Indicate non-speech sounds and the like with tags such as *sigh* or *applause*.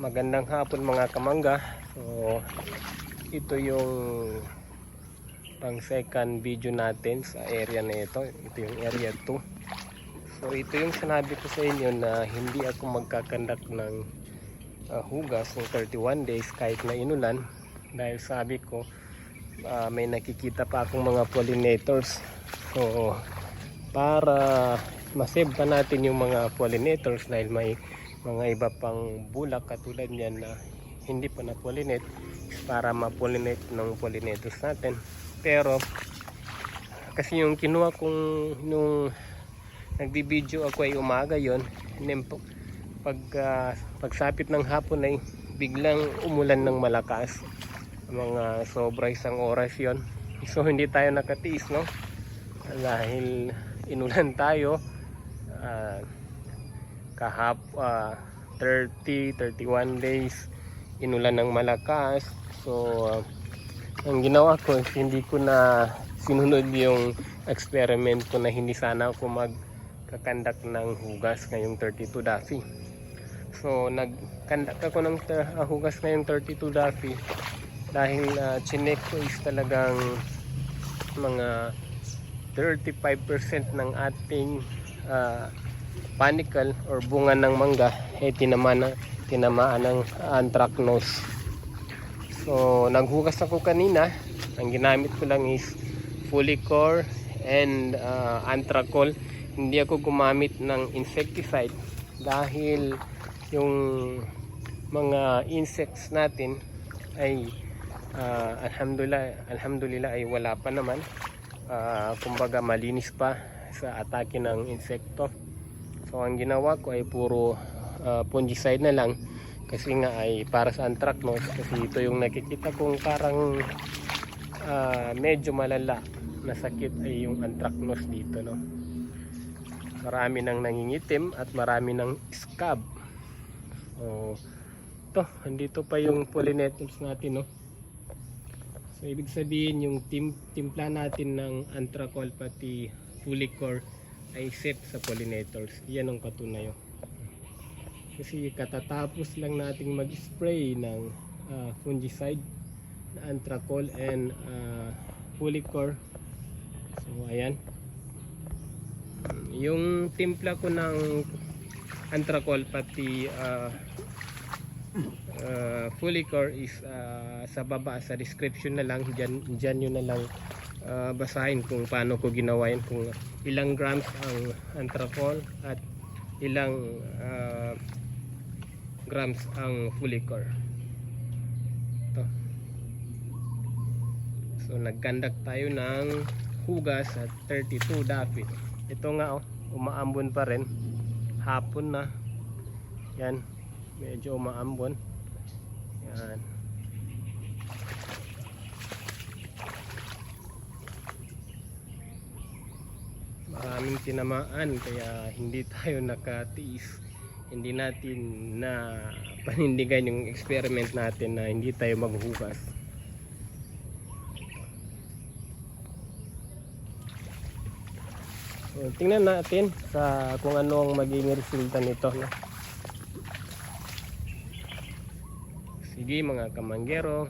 Magandang hapon mga kamangga. So, ito yung pang second video natin sa area na ito. Ito yung area 2. So, ito yung sinabi ko sa inyo na hindi ako magkakandak ng uh, hugas ng 31 days kahit na inulan. Dahil sabi ko, uh, may nakikita pa akong mga pollinators. So, para masave pa natin yung mga pollinators dahil may mga iba pang bulak katulad niyan na hindi pa na-pollinate para ma-pollinate ng pollinators natin. Pero kasi yung kinuha kong nung nagbibideo ako ay umaga yon then pag ah, pagsapit ng hapon ay biglang umulan ng malakas. Mga sobra isang oras yon so hindi tayo nakatiis no? Dahil inulan tayo ah, kahap ah, 30 31 days inulan ng malakas. So ah, ang ginawa ko hindi ko na sinunod yung experiment ko na hindi sana ako magkakandak ng hugas ngayong 32 Daffy. So nagkandak ako ng ah, hugas ngayong 32 Daffy dahil uh, chinek ko is talagang mga 35% ng ating ah, panicle or bunga ng mangga ay tinamaan, na, tinamaan ng anthracnose. So naghugas ako kanina. Ang ginamit ko lang is Fulicor and ah, Anthracol. Hindi ako gumamit ng insecticide dahil yung mga insects natin ay ah, alhamdulillah alhamdulillah ay wala pa naman Ah, kumbaga malinis pa sa atake ng insekto so ang ginawa ko ay puro ah, fungicide na lang. Kasi nga ay para sa anthracnose kasi ito yung nakikita kong parang ah, medyo malala na sakit ay yung anthracnose dito no? Marami nang nangingitim at marami ng scab. So ito andito pa yung pollinators natin no? So ibig sabihin yung tim timpla natin ng anthracol pati fulicor ay safe sa pollinators. Yan ang katunayo. Kasi katatapos lang nating mag-spray ng ah, fungicide na anthracol and ah, fulicor. So ayan. Yung timpla ko ng anthracol pati ah, uh, Fulicor is uh, sa baba sa description na lang dyan, dyan nyo na lang uh, basahin kung paano ko ginawa yun kung ilang grams ang anthracol at ilang uh, grams ang Fulicor ito. So nagkandak tayo ng hugas at 32 dapat ito nga oh, umaambon pa rin. Hapon na. Yan. Medyo umaambon. Yan maraming tinamaan kaya hindi *laughs* tayo nakatiis. Hindi natin na panindigan yung experiment natin na hindi tayo maghugas. So, tingnan natin sa kung ano ang magiging resulta nito no? Sige mga kamanggero,